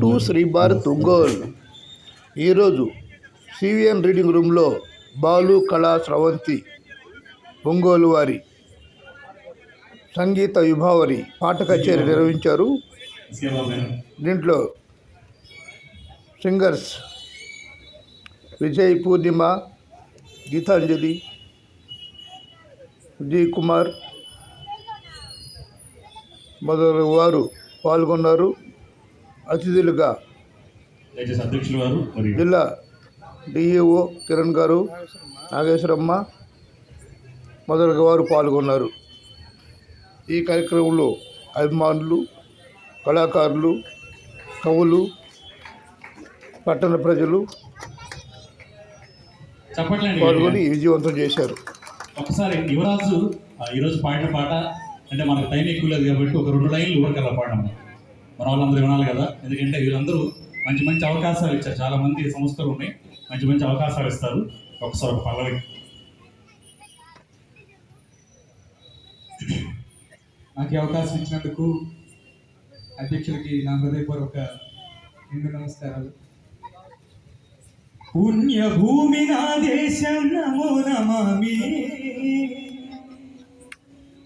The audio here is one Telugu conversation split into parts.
టు శ్రీ భారత్ ఒంగోల్ ఈరోజు సివిఎన్ రీడింగ్ రూమ్లో బాలు కళా స్రవంతి ఒంగోలు వారి సంగీత విభావరి పాట కచేరీ నిర్వహించారు. దీంట్లో సింగర్స్ విజయ్ పూర్ణిమ గీతాంజలి విజయ్ కుమార్ మొదలగు వారు పాల్గొన్నారు. అతిథులుగా అధ్యక్షులు గారు జిల్లా డిఈఓ కిరణ్ గారు నాగేశ్వరమ్మ మొదలగు వారు పాల్గొన్నారు. ఈ కార్యక్రమంలో అభిమానులు కళాకారులు కవులు పట్టణ ప్రజలు పాల్గొని విజయవంతం చేశారు. ఒకసారి యువరాజు ఈరోజు పాడిన పాట అంటే మనకు టైం ఎక్కువ లేదు కాబట్టి ఒక రెండు లైన్లు ఊరకల్లా పాడడం మన వాళ్ళందరూ వినాలి కదా? ఎందుకంటే వీళ్ళందరూ మంచి మంచి అవకాశాలు ఇచ్చారు. చాలా మంది సంస్థలు ఉన్నాయి. మంచి మంచి అవకాశాలు ఇస్తారు. ఒకసారి ఒక పల్లవి. నాకు ఈ అవకాశం ఇచ్చినందుకు అధ్యక్షులకి నా హృదయపూర్వక నిండు నమస్కారాలు. పుణ్యభూమి నా దేశం నమో నమామి.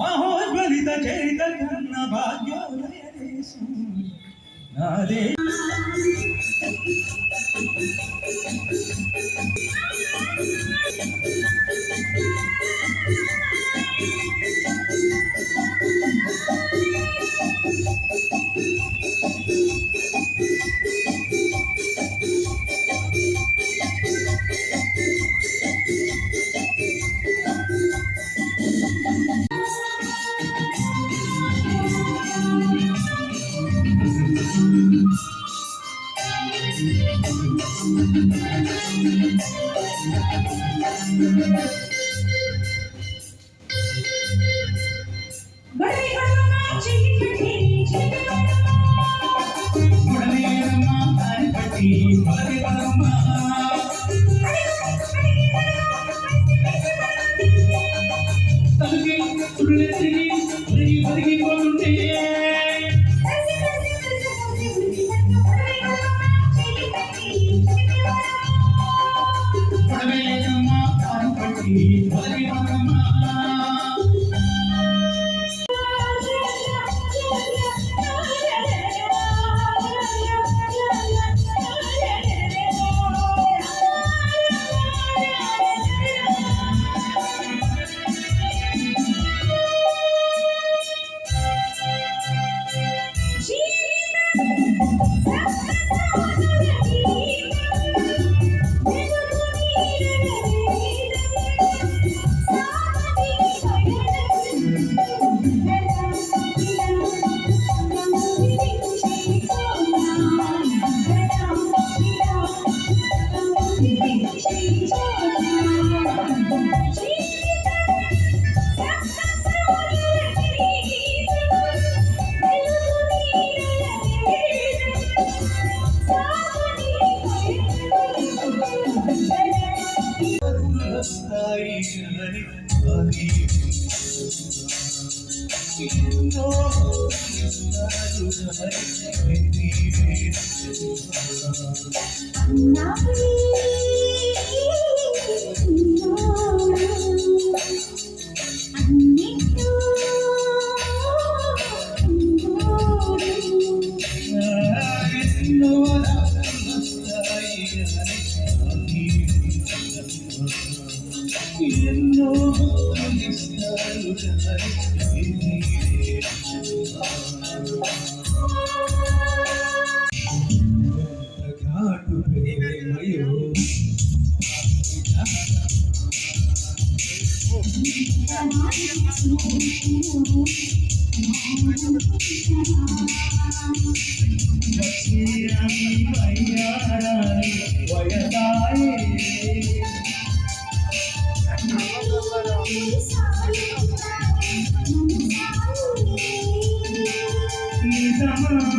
మహోజ్వలిత చరిత కన్న భాగ్యోదయ దేశం నా దేశం बड़े I'm not వయ్యారాని వయసాయే అంది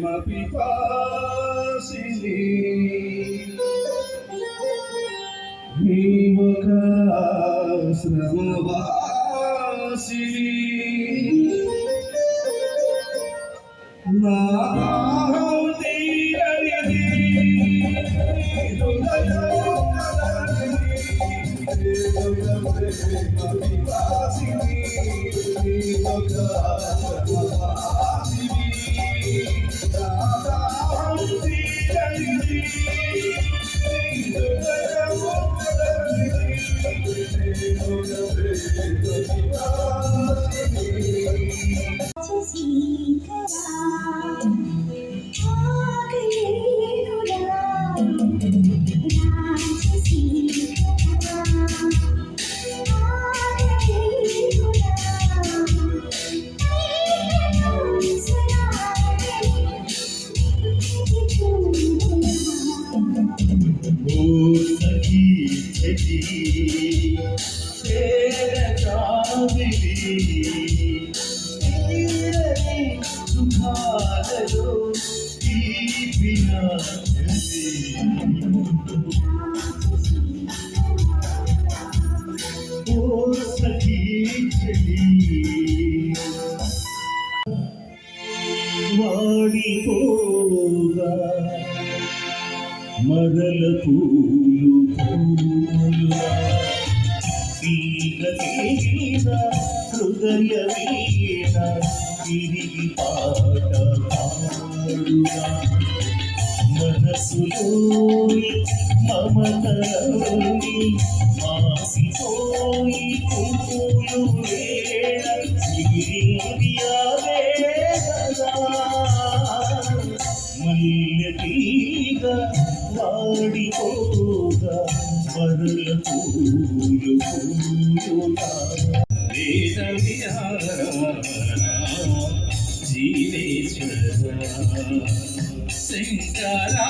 my people, see Thank you. వాడిపోగా మరల పూలు పూలు తీగ తీరా హృదయ వీణ తిరిగి పాట పాడుగా మనసులోని మమతలోని మాసిపోయి పూలు వేళ మిగిలింది వాడిపోగా మరల పూలు పూలు జీవేశ్వర శంకరా